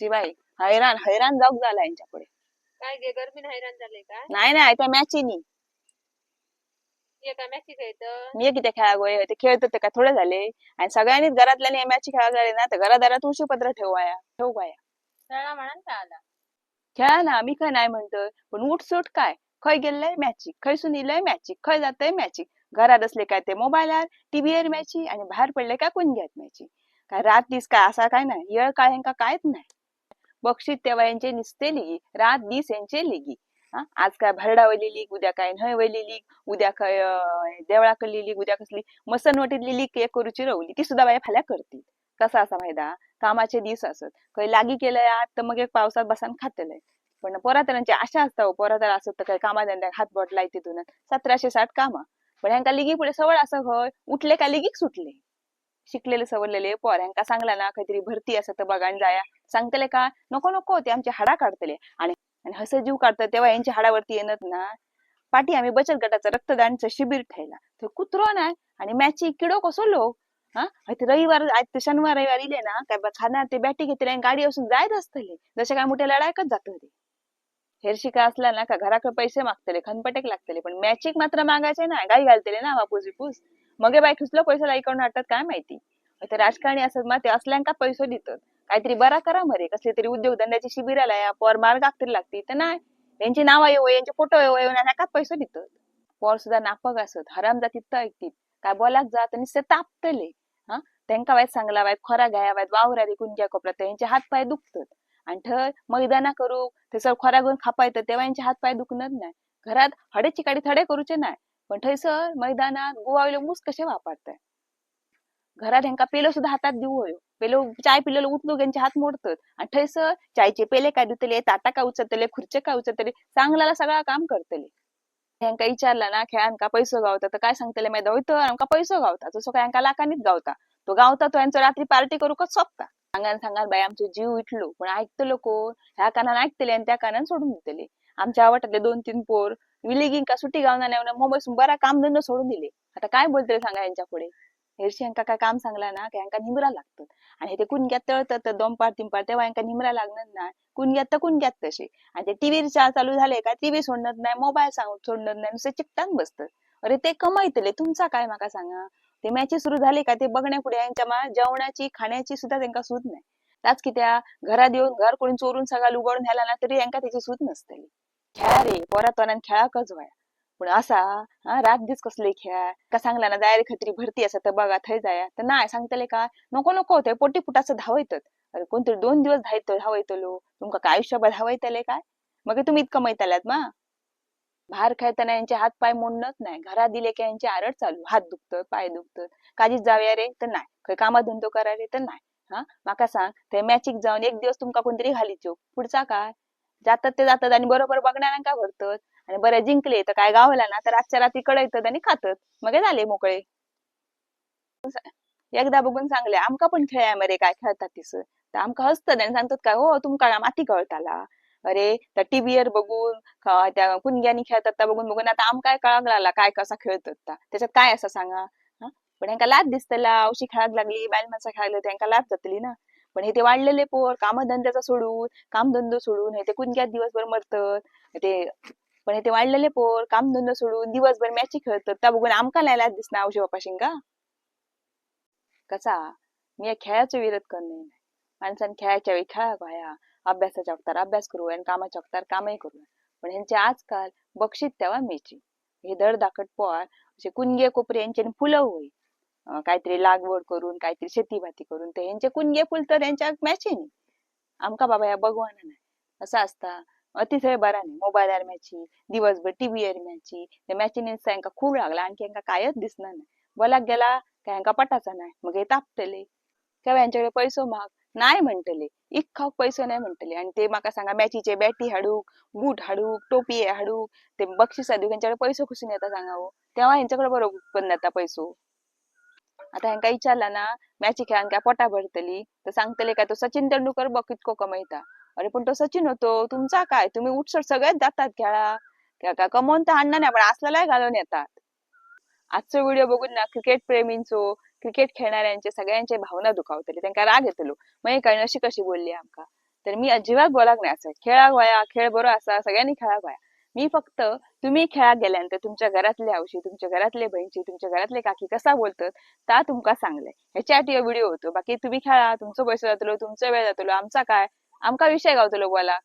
शिवाय हैराण हैराण जाऊक झाला यांच्यापुढे. काय गे गरमीन हैराण झाले का? नाही नाही त्या मॅचीनी एका मॅची खेळत. मी किती खेळा गोय ते खेळत होते का थोडे झाले. आणि सगळ्यांनीच घरातल्या मॅच खेळा झाले ना तर घरादारात तुळशी पत्र ठेवाया ठेवू काय खेळा म्हणा का आला. खेळा ना मी काय नाही म्हणतोय. पण उठसूट काय? खय गेलंय मॅचिक खय सुनीलय मॅचिक खय जातंय मॅचिक घरात असले काय ते मोबाईलवर टीव्हीवर मॅची आणि बाहेर पडले काय कोण घेत मॅची काय रात दिस काय असा काय नाही? येळ काय ह्यांका कायच नाही. बक्षीस तेव्हा यांचे निसते लिगी रात दिस यांचे लिगी आज काय भरडावली लीग उद्या काय न्हय वयली लीग उद्या काय देवळाकडली लीग उद्या कसली मसनवटीतली लीग एक करूची रवली. ती सुद्धा बाया फाल्या करतील. कसा असा फायदा कामाचे दिवस असत. काही लागी केलंय आत तर मग एक पावसात बसान खातलंय. पण पोरातरांची आशा असता हो, पोरातर असत तर काही कामा धंद्याक हात बोट लाय तिथून सतराशे साठ कामा. पण ह्यांका लिगी पुढे सवळ असं होय उठले का लिगीक सुटले. शिकलेले सवरलेले पोऱ्यांका सांगला ना काहीतरी भरती असत तर बघा आणि जाया. सांगतले का? नको नको ते आमचे हाडा काढतले. आणि आणि हस जीव काढतात तेव्हा यांच्या हाडावरती येणत ना. पाठी आम्ही बचत गटाचं रक्तदानचं शिबिर ठेवला. तर कुत्रो नाही आणि मॅची किडो कसो लोक हा? रविवार आज ते शनिवार रविवार इले ना काय खाणार ते बॅटी घेतले आणि गाडी असून जायत असतले. जसे काय मोठ्या लढायकच जात होते हेरशिका असला ना का घराकडे पैसे मागतले खनपटेक लागतले. पण मॅचिक मात्र मागायचे ना गाई घालतले ना बापूस बिपूस मगे बाय ठुसलं पैसे लाईकडून वाटतात काय माहिती? तर राजकारणी असत मग ते असल्यांका पैसे देतात. काहीतरी बरा करा मरे कसले तरी उद्योगधंद्याची शिबिराला या पोर मार्ग तरी लागती. तर नाही यांची नाव येऊ यांचे फोटो येऊ येऊन नका पैसे देतात? पोर सुद्धा नापक असत हराम जातीत तर ऐकतील. काय बोलाक जात आणि ते तापतले हा? त्यांका वायत सांगला वायत खोरा घ्या वायत वावरा देखून घ्या कोपऱ्यात त्यांचे हात पाय दुखतात. आणि ठर मैदाना करू ते सर खोरा घेऊन खापायत तेव्हा यांचे हात पाय दुखणार नाही घरात हडे चिकाडी थडे करूचे नाही पण थंयसर मैदानात गोवावले मूस कसे वापरताय? घरात ह्यांका पेलो सुद्धा हातात दिवू होयो. पेलो चाय पिलेलो उठलो यांचे हात मोडतात. आणि थंयसर चायचे पेले काय दितले ताटा काय उचलतले खुर्चे काय उचलतले चांगला सगळा काम करतले. ह्यांका विचारला ना खेळांका पैसो गावता तर काय सांगतले माहिती तर आमका पैसो गावता. जसं काय ह्यांका लाखानीच गावता. तो गावता तो यांचं रात्री पार्टी करू सोपता? सांगान सांगान बाई आमचो जीव इटलो पण ऐकतलो कोण? ह्या कानान ऐकतले आणि त्या कानान सोडून दितले. आमच्या आवडतातले दोन तीन पोर विलिगिंग का सुट्टी गावना नाही मुंबई बरा काम धंदा सोडून दिले. आता काय बोलतले सांगा यांच्या पुढे? हेरशी यांका काय काम सांगला ना की यांका निमरा लागतं आणि ते कुणग्यात तळतात तर दोन पार तीन तेव्हा यांका निमरा लागणार नाही कुणग्यात तर कुणग्यात तसे. आणि ते टीव्ही चालू झाले का टीव्ही सोडणार नाही मोबाईल सोडणार नाही नुसतं चिकटान बसतात. अरे ते कमाईतले तुमचा काय माका सांगा? ते मॅची सुरू झाले का ते बघण्या पुढे यांच्या मा जेवणाची खाण्याची सुद्धा त्यांना सूत नाही. त्याच की त्या घरात येऊन घर कोणी चोरून सगळा उघडून ह्याला ना तरी यांका त्याची सूत नसतली खेळा रे पोरा तोरान खेळा कच पण असा हा रात दिस कसले खेळ. का सांगला ना जायला खत्री भरती असं तर बघा थंय जाया. तर नाय सांगतले का नको नको होते पोटी पुटाचं धावयतत अरे कोणतरी दोन दिवस धायत धावयतलो तुमका काय आयुष्यभर धावयतले काय? मग तुम्ही इतकं मैताल्यात मा. बाहेर खेळताना यांचे हात पाय मोडणत नाही घरात दिले की यांचे आरड चालू. हात दुखत पाय दुखत काजीच जाऊया रे तर नाही खंय कामा धंदो करा रे तर नाही हा माका सांग ते मॅचिक जाऊन एक दिवस तुमका कोणतरी घालीचो पुढचा काय? जातात ते जातात आणि बरोबर बघणाऱ्यांका भरतात आणि बरं जिंकले तर काय गावला ना? तर आजच्या रात्री कळतात आणि खातात. मग झाले मोकळे. एकदा बघून सांगले आमका पण खेळाय मरे काय खेळतात तिस तर आमका हसतात आणि सांगतात काय हो तुमका माती कळताला. अरे त्या टीव्हीवर बघून त्या कुणग्यानी खेळतात त्या बघून बघून आता आमकाय कळाक लागला काय कसा खेळतात त्याच्यात काय असं सांगा? पण यांका लाज दिसतला औशी खेळाक लागली बायल माणसं खेळायला त्यांना लाज जातली ना. पण हे ते वाढलेले पोर कामधंद्याचा सोडून कामधंदो सोडून हे ते कुणक्यात दिवसभर मरतात ते पण हे ते वाढलेले पोर कामधंदो सोडून दिवसभर मॅची खेळतात. त्या बघून आमका लायला लाज औषध औशी कसा? मी या खेळाचा विरोध करणे माणसान खेळाच्या वेळी खेळा व्हाया अभ्यासाच्या वक्तार अभ्यास करू आणि कामाच्या वक्तार कामही करू. पण ह्यांचे आजकाल बक्षीस तेव्हा मेची हे धड दाखट पोर असे कुणगे कोपरे यांचे फुलं होई. काहीतरी लागवड करून काहीतरी शेती भाती करून ते यांचे कुणगे फुल तर यांच्या आमका बाबा या भगवान असं असता. अतिशय बरा नाही मोबायलार मॅची दिवसभर टीव्हीवर मॅची त्या मॅचीने यांका खूप लागला. आणखी यांका कायच दिसणार नाही. बोलाक गेला काय यांका पटाचा नाही. मग हे तापतले. तेव्हा यांच्याकडे पैसो माग नाही म्हणतले इतका पैसो नाही म्हणतले आणि ते माका सांगा मॅचीचे बॅटी हाडूक बूट हाडूक टोपी हाडूक ते बक्षीस हाडूक यांच्याकडे पैसो कुसून येता सांगा हो. तेव्हा यांच्याकडे बरोबर उत्पन्न येता पैसो. आता ह्यांका विचारला ना मॅची खेळान काय पोटा भरतली. तर सांगतले काय तो सचिन तेंडुलकर बघ कितको कमयता. अरे पण तो सचिन होतो. तुमचा काय? तुम्ही उठसट सगळ्यात जातात खेळा क्या कमवून तर आणणार नाही पण असलेलाही घालून येतात. आजचो व्हिडिओ बघून ना क्रिकेट प्रेमींचो क्रिकेट खेळणाऱ्यांचे सगळ्यांचे भावना दुखावतली. त्यांना राग येतलो. मग हे कळण अशी कशी बोलली आमका? तर मी अजिबात बोलाक नाही असं. खेळाक वया खेळ बरो असा सगळ्यांनी खेळाक वया मी फक्त तुम्ही खेळाक गेल्यानंतर तुमच्या घरातले आवशी तुमच्या घरातले बहिणची तुमच्या घरातले काकी कसा बोलतात ता तुमका सांगले. ह्याच्यासाठी व्हिडिओ होतो. बाकी तुम्ही खेळा तुमचं पैसे जातलो तुमचा वेळ जातलो आमचा काय? आमका विषय गावतलो बोला.